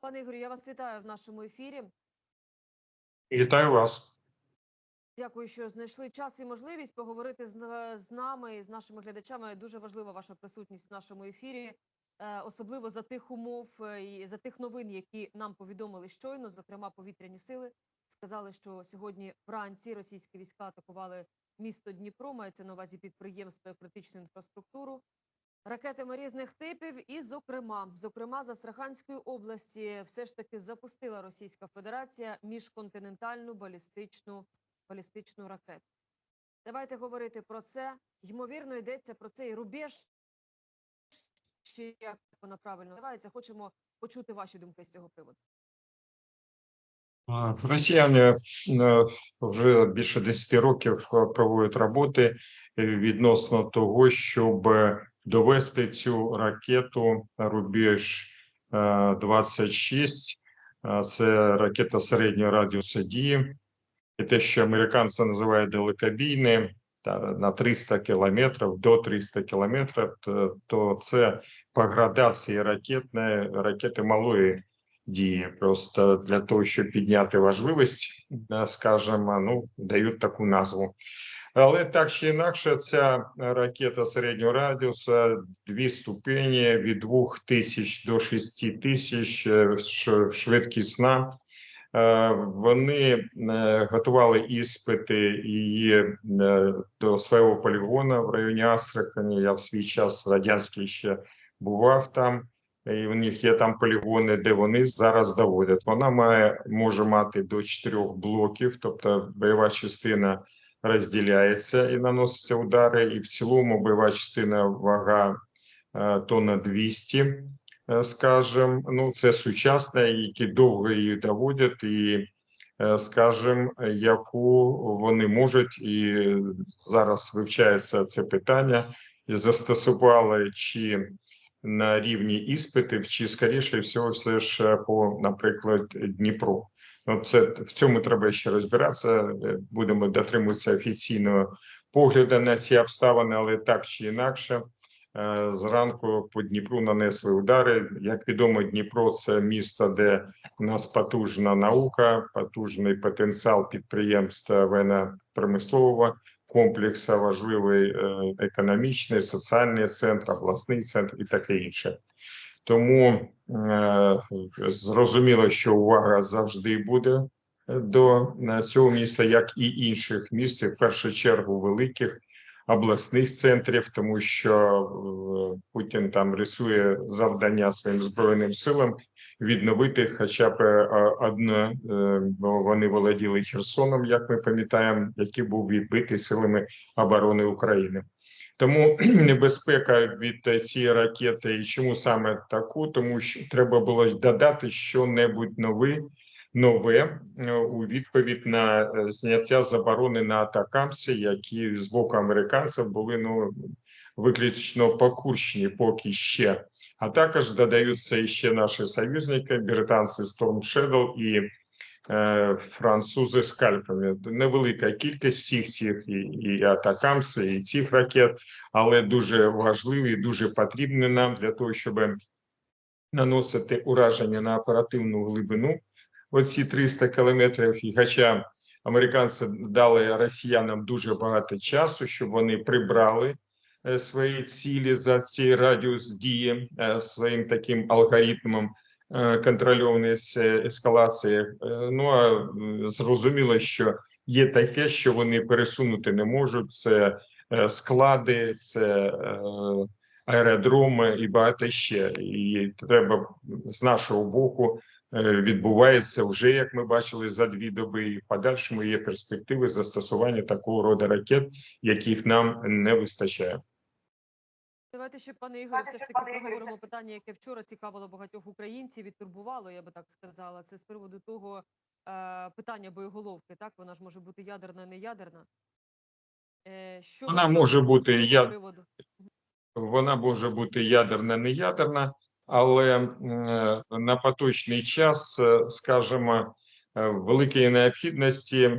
Пане Ігорю, я вас вітаю в нашому ефірі. Вітаю вас. Дякую, що знайшли час і можливість поговорити з, з нами і з нашими глядачами. Дуже важлива ваша присутність в нашому ефірі, е, особливо за тих умов е, і за тих новин, які нам повідомили щойно. Зокрема, повітряні сили сказали, що сьогодні вранці російські війська атакували місто Дніпро. Мається на увазі підприємство і критичну інфраструктуру. Ракетами різних типів, і зокрема, зокрема, з Астраханської області все ж таки запустила Російська Федерація міжконтинентальну балістичну балістичну ракету. Давайте говорити про це. Ймовірно, йдеться про цей рубеж, чи як вона правильно називається. Хочемо почути ваші думки з цього приводу. Росіяни е, вже більше 10 років проводять роботи відносно того, щоб довести цю ракету рубеж е, 26. Е, Це ракета середнього радіуса дії. І те, що американці називають далекобійні, та на 300 кілометрів, до 300 кілометрів, то, то це по градації ракетної ракети малої дії. Просто для того, щоб підняти важливість, е, скажімо, ну дають таку назву. Але так чи інакше, ця ракета середнього радіуса дві ступені від 2000 до 6000 е, швидкісна. Е, Вони е, готували іспити її до свого полігону в районі Астрахані. Я в свій час радянський ще бував там. І в них є там полігони, де вони зараз доводять. Вона має може мати до чотирьох блоків, тобто бойова частина розділяється і наноситься удари. І в цілому бойова частина вага е, тонна 200, е, скажем. Ну це сучасне, які довго її доводять, і е, скажем, яку вони можуть, і зараз вивчається це питання, і застосували чи на рівні іспитів, чи скоріше всього, все ж по, наприклад, Дніпру. Ну, це в цьому треба ще розбиратися. е, Будемо дотримуватися офіційного погляду на ці обставини, але так чи інакше, е, зранку по Дніпру нанесли удари. Як відомо, Дніпро це місто, де у нас потужна наука, потужний потенціал підприємства воєнно-промислового комплексу, важливий е, економічний, соціальний центр, обласний центр і таке інше. Тому е, зрозуміло, що увага завжди буде до е, цього міста, як і інших міст, в першу чергу великих обласних центрів, тому що е, Путін там рисує завдання своїм збройним силам відновити хоча б е, одне, е, бо вони володіли Херсоном, як ми пам'ятаємо, який був відбитий силами оборони України. Тому небезпека від цієї ракети, і чому саме таку? Тому що треба було додати що-небудь нове, нове е, у відповідь на е, зняття заборони на атакамси, які з боку американців були ну виключно покурщені поки ще. А також додаються ще наші союзники, британці Storm Shadow і е, французи з кальпами. Невелика кількість всіх цих і, і атакамси, і цих ракет, але дуже важливі, дуже потрібні нам для того, щоб наносити ураження на оперативну глибину. Оці 300 кілометрів. І хоча американці дали росіянам дуже багато часу, щоб вони прибрали е, свої цілі за цей радіус дії е, своїм таким алгоритмом е, контрольованої с- ескалації. Е, Ну а зрозуміло, що є таке, що вони пересунути не можуть. Це е, склади, це е, аеродроми і багато ще. І треба з нашого боку е, відбувається вже, як ми бачили, за дві доби. І в подальшому є перспективи застосування такого роду ракет, яких нам не вистачає. Давайте ще, пане Ігорю, все ж таки проговоримо питання, яке вчора цікавило багатьох українців і турбувало, я би так сказала. Це з приводу того е, питання боєголовки. Так, вона ж може бути ядерна, не ядерна. Е, що Вона може бути цього я- приводу? Вона може бути ядерна, не ядерна, але е, на поточний час, е, скажімо, великої необхідності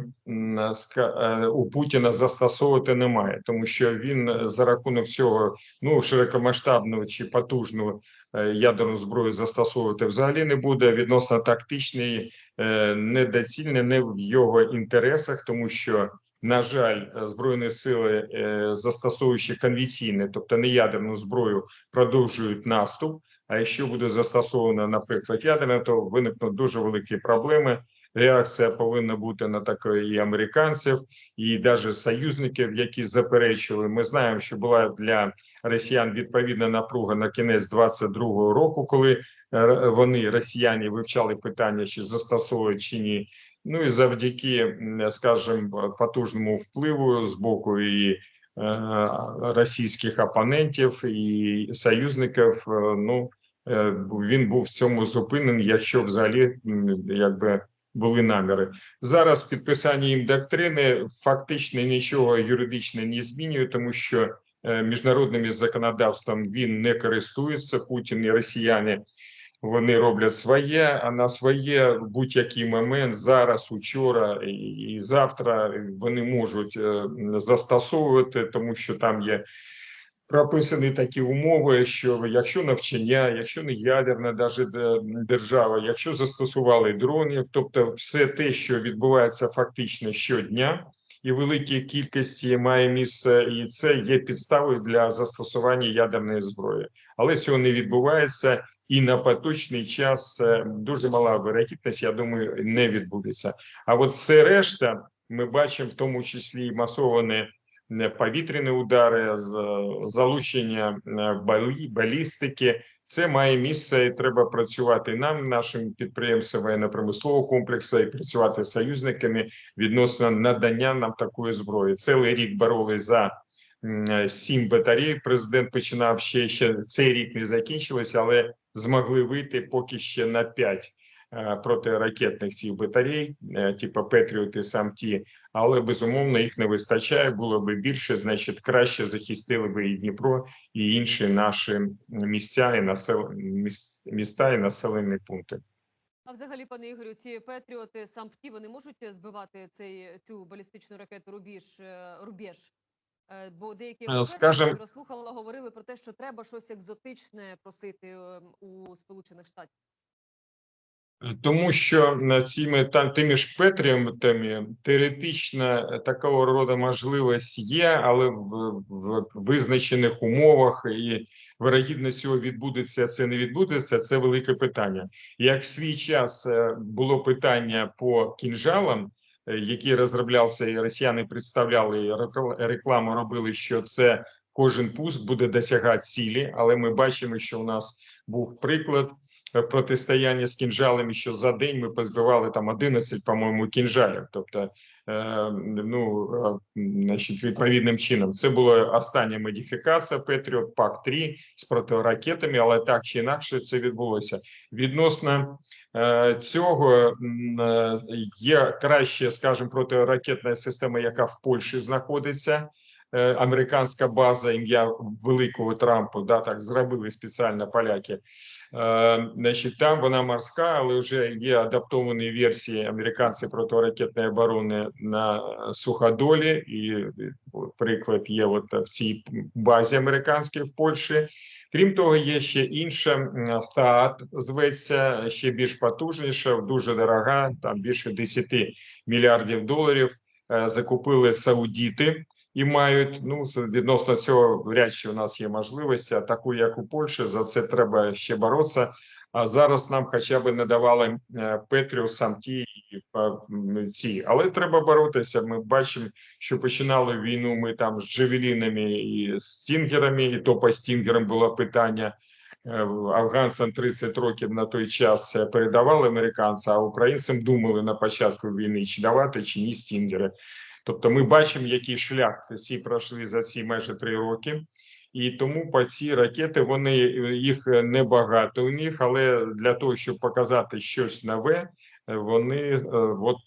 е, у Путіна застосовувати немає, тому що він е, за рахунок цього ну широкомасштабну чи потужну е, ядерну зброю застосовувати взагалі не буде. Відносно тактичний, е, недоцільне, не в його інтересах, тому що на жаль, е, збройні сили, е, застосовуючи конвенційне, тобто не ядерну зброю, продовжують наступ. А якщо буде застосовано, наприклад, ядерне, то виникнуть дуже великі проблеми. Реакція повинна бути на таке американців, і навіть союзників, які заперечували. Ми знаємо, що була для росіян відповідна напруга на кінець 22-го року, коли е, вони, росіяни, вивчали питання, чи застосовують чи ні. Ну і завдяки, скажімо, потужному впливу з боку і е, російських опонентів і союзників, е, ну він був в цьому зупинений, якщо взагалі якби були наміри. Зараз підписання їм доктрини фактично нічого юридично не змінює, тому що е, міжнародним законодавством він не користується Путін і росіяни. Вони роблять своє, а на своє в будь-який момент зараз, учора і, завтра вони можуть е, застосовувати, тому що там є прописані такі умови, що якщо навчання, якщо не ядерна даже держава, якщо застосували дронів, тобто все те, що відбувається фактично щодня. І великій кількості має місце, і це є підставою для застосування ядерної зброї, але цього не відбувається, і на поточний час е, дуже мала вирогідність, я думаю, не відбудеться. А от все решта ми бачимо, в тому числі і масовані е, повітряні удари, залучення балістики. Це має місце, і треба працювати нам, нашим підприємствам воєнно-промислового комплексу, і працювати з союзниками відносно надання нам такої зброї. Цілий рік боролись за сім батарей. Президент починав ще ще цей рік не закінчилось, але змогли вийти поки ще на п'ять протиракетних цих батарей, е, типу Петріот і сам ті, але безумовно їх не вистачає. Було би більше, значить, краще захистили би і Дніпро, і інші наші місця і насел... міс- міста і населені пункти. А взагалі, пане Ігорю, ці патріоти сампті вони можуть збивати цей цю балістичну ракету Рубіж е, Рубіж? Е, Бо деякі Е, скажем- розслухала, говорили про те, що треба щось екзотичне просити е, у Сполучених Штатів. Тому що на цими та тими ж Петріотами теоретично е, такого роду можливість є, але в, в визначених умовах і вирогідно цього відбудеться. Це не відбудеться. Це велике питання. Як в свій час е, було питання по кінжалам, е, які розроблявся, і росіяни представляли рекламу робили, що це кожен пуск буде досягати цілі, але ми бачимо, що у нас був приклад е, протистояння з кінжалами, що за день ми позбивали там 11, по-моєму, кінжалів. Тобто, е, ну, е, значить, відповідним чином. Це була остання модифікація Patriot PAC 3 з протиракетами, але так чи інакше це відбулося. Відносно е, цього е, є краще, скажімо, протиракетна система, яка в Польщі знаходиться. Е, Американська база ім'я великого Трампу, да, так зробили спеціально поляки. Е, Значить, там вона морська, але вже є адаптовані версії американців протиракетної оборони на суходолі, і е, приклад є от в цій базі американській в Польщі. Крім того, є ще інша ТААТ, зветься ще більш потужніша, дуже дорога, там більше 10 мільярдів доларів. Закупили саудіти і мають ну відносно цього вряд у нас є можливості, таку як у Польщі, за це треба ще боротися. А зараз нам хоча б не давали е, Петріо, ті е, ці, але треба боротися. Ми бачимо, що починали війну. Ми там з Джевелінами і Стінгерами, і то по Стінгерам було питання. Е, Афганцям 30 років на той час передавали американцям, а українцям думали на початку війни, чи давати, чи ні стінгери. Тобто ми бачимо, який шлях всі пройшли за ці майже три роки. І тому по ці ракети вони їх небагато у них, але для того, щоб показати щось нове, вони е, от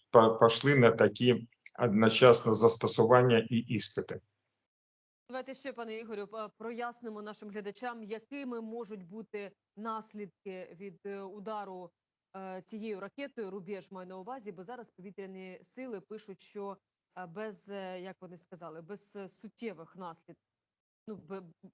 пішли на такі одночасно застосування і іспити. Давайте ще, пане Ігорю, прояснимо нашим глядачам, якими можуть бути наслідки від е, удару е, цією ракетою рубеж маю на увазі, бо зараз повітряні сили пишуть, що без е, як вони сказали, без е, суттєвих наслідків. Ну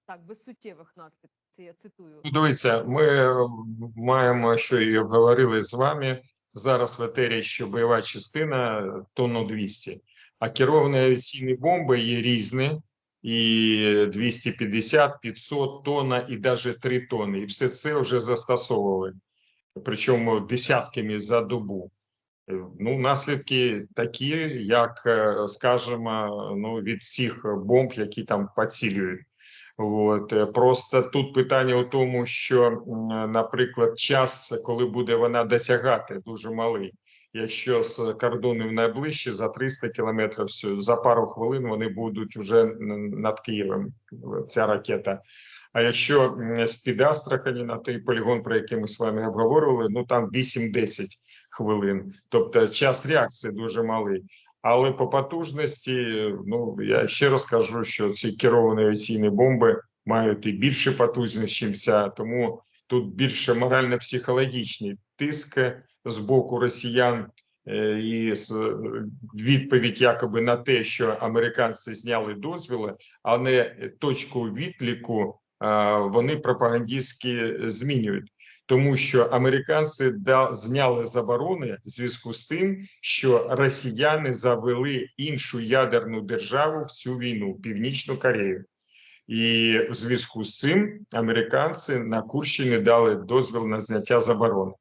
так, без суттєвих наслідків. Це я цитую. Ну, Дивіться, ми е, маємо, що і обговорили з вами зараз в етері, що бойова частина тонну 200, а керовані авіаційні бомби є різні, і 250, 500 тонна, і навіть 3 тонни. І все це вже застосовували, причому десятками за добу. Е, Ну, наслідки такі, як, е, скажімо, ну, від всіх бомб, які там поцілюють. От е, просто тут питання у тому, що, наприклад, час, коли буде вона досягати, дуже малий. Якщо з кордонів найближче за 300 кілометрів, за пару хвилин вони будуть вже над Києвом. Ця ракета. А якщо м, з-під Астрахані на той полігон, про який ми з вами обговорювали, ну там 8-10 хвилин. Тобто час реакції дуже малий. Але по потужності, ну я ще раз кажу, що ці керовані авіаційні бомби мають і більше потужність, ніж ця, тому тут більше морально-психологічний тиск з боку росіян е, і е, відповідь якоби на те, що американці зняли дозвіли, а не точку відліку вони пропагандистськи змінюють. Тому що американці зняли заборони в зв'язку з тим, що росіяни завели іншу ядерну державу в цю війну Північну Корею, і в зв'язку з цим американці на Курщині дали дозвіл на зняття заборони.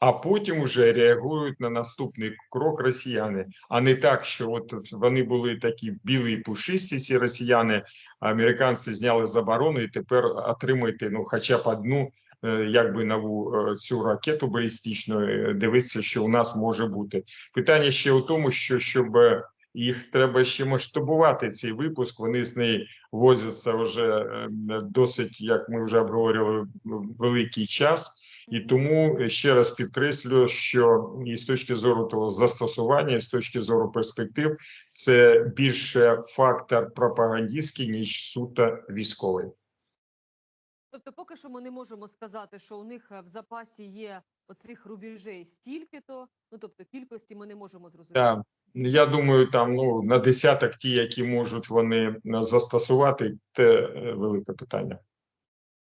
А потім вже реагують на наступний крок росіяни, а не так, що от вони були такі білі і пушисті, ці росіяни. Американці зняли заборону і тепер отримуйте ну, хоча б одну якби нову е, цю ракету балістичну. е, Дивитися, що у нас може бути. Питання ще у тому, що щоб е, їх треба ще масштабувати цей випуск. Вони з неї возяться вже е, досить, як ми вже обговорювали, великий час. І тому е, ще раз підкреслюю, що і з точки зору того застосування, і з точки зору перспектив, це більше фактор пропагандистський, ніж суто військовий. Тобто, поки що ми не можемо сказати, що у них е, в запасі є оцих рубежей стільки-то. Ну тобто кількості ми не можемо зрозуміти. Да. Я думаю, там ну на десяток ті, які можуть вони е, застосувати, те е, велике питання.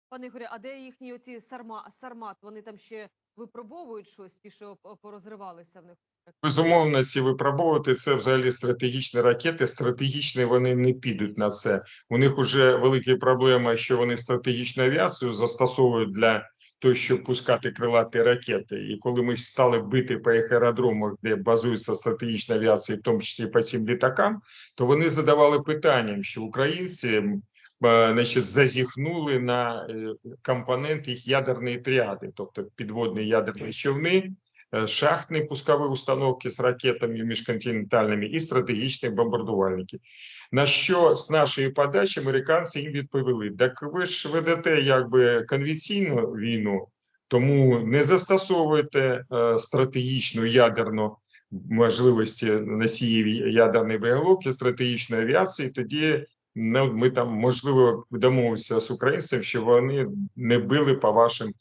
Пане Ігорі, а де їхні оці сарма сармат? Вони там ще випробовують щось, ті, що порозривалися в них. Безумовно, ці випробовувати це взагалі стратегічні ракети. Стратегічні вони не підуть на це. У них вже велика проблема, що вони стратегічну авіацію застосовують для того, щоб пускати крилаті ракети. І коли ми стали бити по їх аеродромах, де базується стратегічна авіація, в тому числі по цим літакам, то вони задавали питанням, що українці е, значить, зазіхнули на е, компонент їх ядерної тріади, тобто підводні ядерні човни е, шахтні пускові установки з ракетами міжконтинентальними і стратегічні бомбардувальники. На що з нашої подачі американці їм відповіли: так ви ж ведете якби конвенційну війну, тому не застосовуєте е, стратегічну ядерну можливості носіїв ядерної боєголовки, стратегічної авіації. Тоді ну, ми там можливо домовимося з українцями, що вони не били по вашим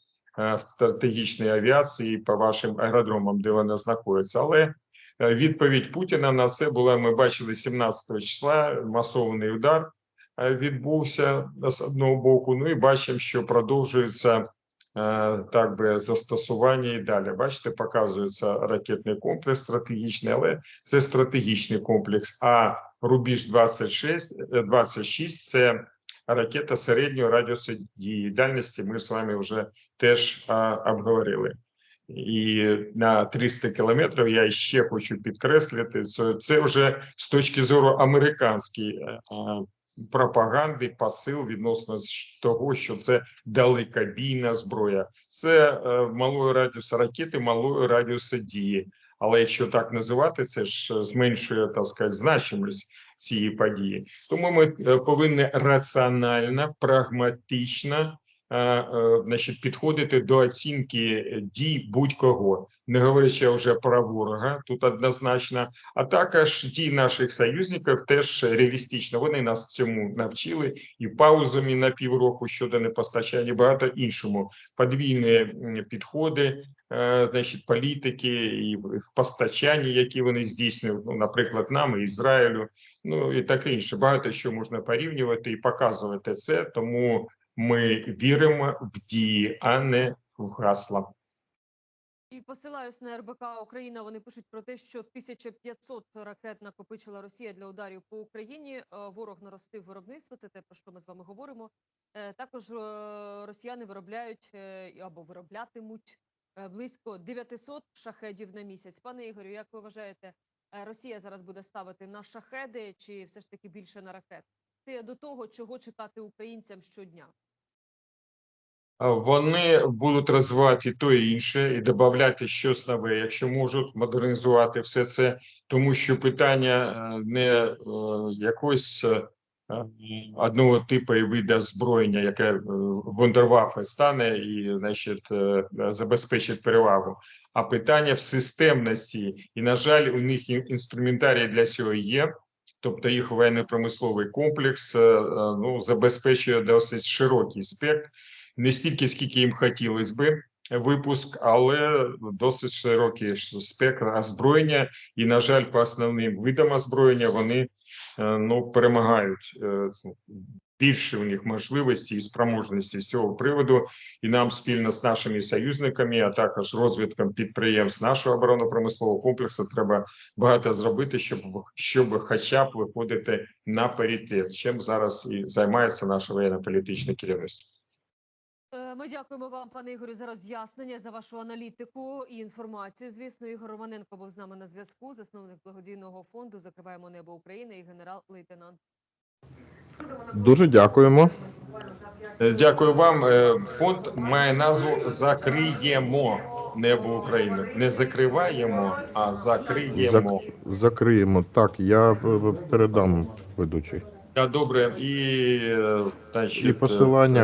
стратегічної авіації по вашим аеродромам, де вони знаходяться. Але е, відповідь Путіна на це була: ми бачили 17 числа масований удар е, відбувся з одного боку. Ну і бачимо, що продовжується е, так би застосування і далі. Бачите, показується ракетний комплекс стратегічний, але це стратегічний комплекс. А рубіж 26, е, 26 – це ракета середнього радіусу дії дальності. Ми з вами вже теж а, обговорили. І на 300 кілометрів я ще хочу підкреслити, це, це вже з точки зору американської е, а, пропаганди посил відносно того, що це далекобійна зброя. Це е, малої радіусу ракети, малої радіусу дії. Але якщо так називати, це ж зменшує так сказати, значимість цієї події. Тому ми е, повинні раціонально, прагматично е, е, значить, підходити до оцінки дій будь-кого, не говорячи вже про ворога, тут однозначно, а також дій наших союзників теж реалістично. Вони нас цьому навчили і паузами на півроку щодо непостачання, багато іншому подвійні підходи, е, значить, політики і в постачанні, які вони здійснюють, ну, наприклад, нам і Ізраїлю, ну і таке інше. Багато що можна порівнювати і показувати це, тому ми віримо в дії, а не в гасла. І посилаюсь на РБК Україна. Вони пишуть про те, що 1500 ракет накопичила Росія для ударів по Україні. Е, Ворог наростив виробництво. Це те про що ми з вами говоримо. Е, Також е, росіяни виробляють або вироблятимуть близько 900 шахедів на місяць. Пане Ігорю, як ви вважаєте, Росія зараз буде ставити на шахеди чи все ж таки більше на ракет? До того, чого чекати українцям щодня. Вони будуть розвивати то і інше, і додати щось нове, якщо можуть модернізувати все це, тому що питання е, не е, якось е, одного типу і виду озброєння, яке е, вундерваффе стане і значить, забезпечить перевагу, а питання в системності. І, на жаль, у них інструментарій для цього є. Тобто їх воєнно-промисловий комплекс е, е, ну, забезпечує досить широкий спектр не стільки, скільки їм хотілося би випуск, але досить широкий спектр озброєння. І, на жаль, по основним видам озброєння вони е, ну, перемагають. Більше у них можливості і спроможності з цього приводу, і нам спільно з нашими союзниками, а також розвитком підприємств нашого оборонно-промислового комплексу треба багато зробити, щоб щоб хоча б виходити на паритет, чим зараз і займається наше воєнно-політичне керівництво. Е, Ми дякуємо вам, пане Ігорю, за роз'яснення, за вашу аналітику і інформацію. Звісно, Ігор Романенко був з нами на зв'язку, засновник благодійного фонду Закриваємо небо України і генерал-лейтенант. Дуже дякуємо. Е, Дякую вам. Е, Фонд має назву Закриємо небо України. Не закриваємо, а закриємо. Закриємо. Так, я е, передам ведучий. Я добре, і значить, І посилання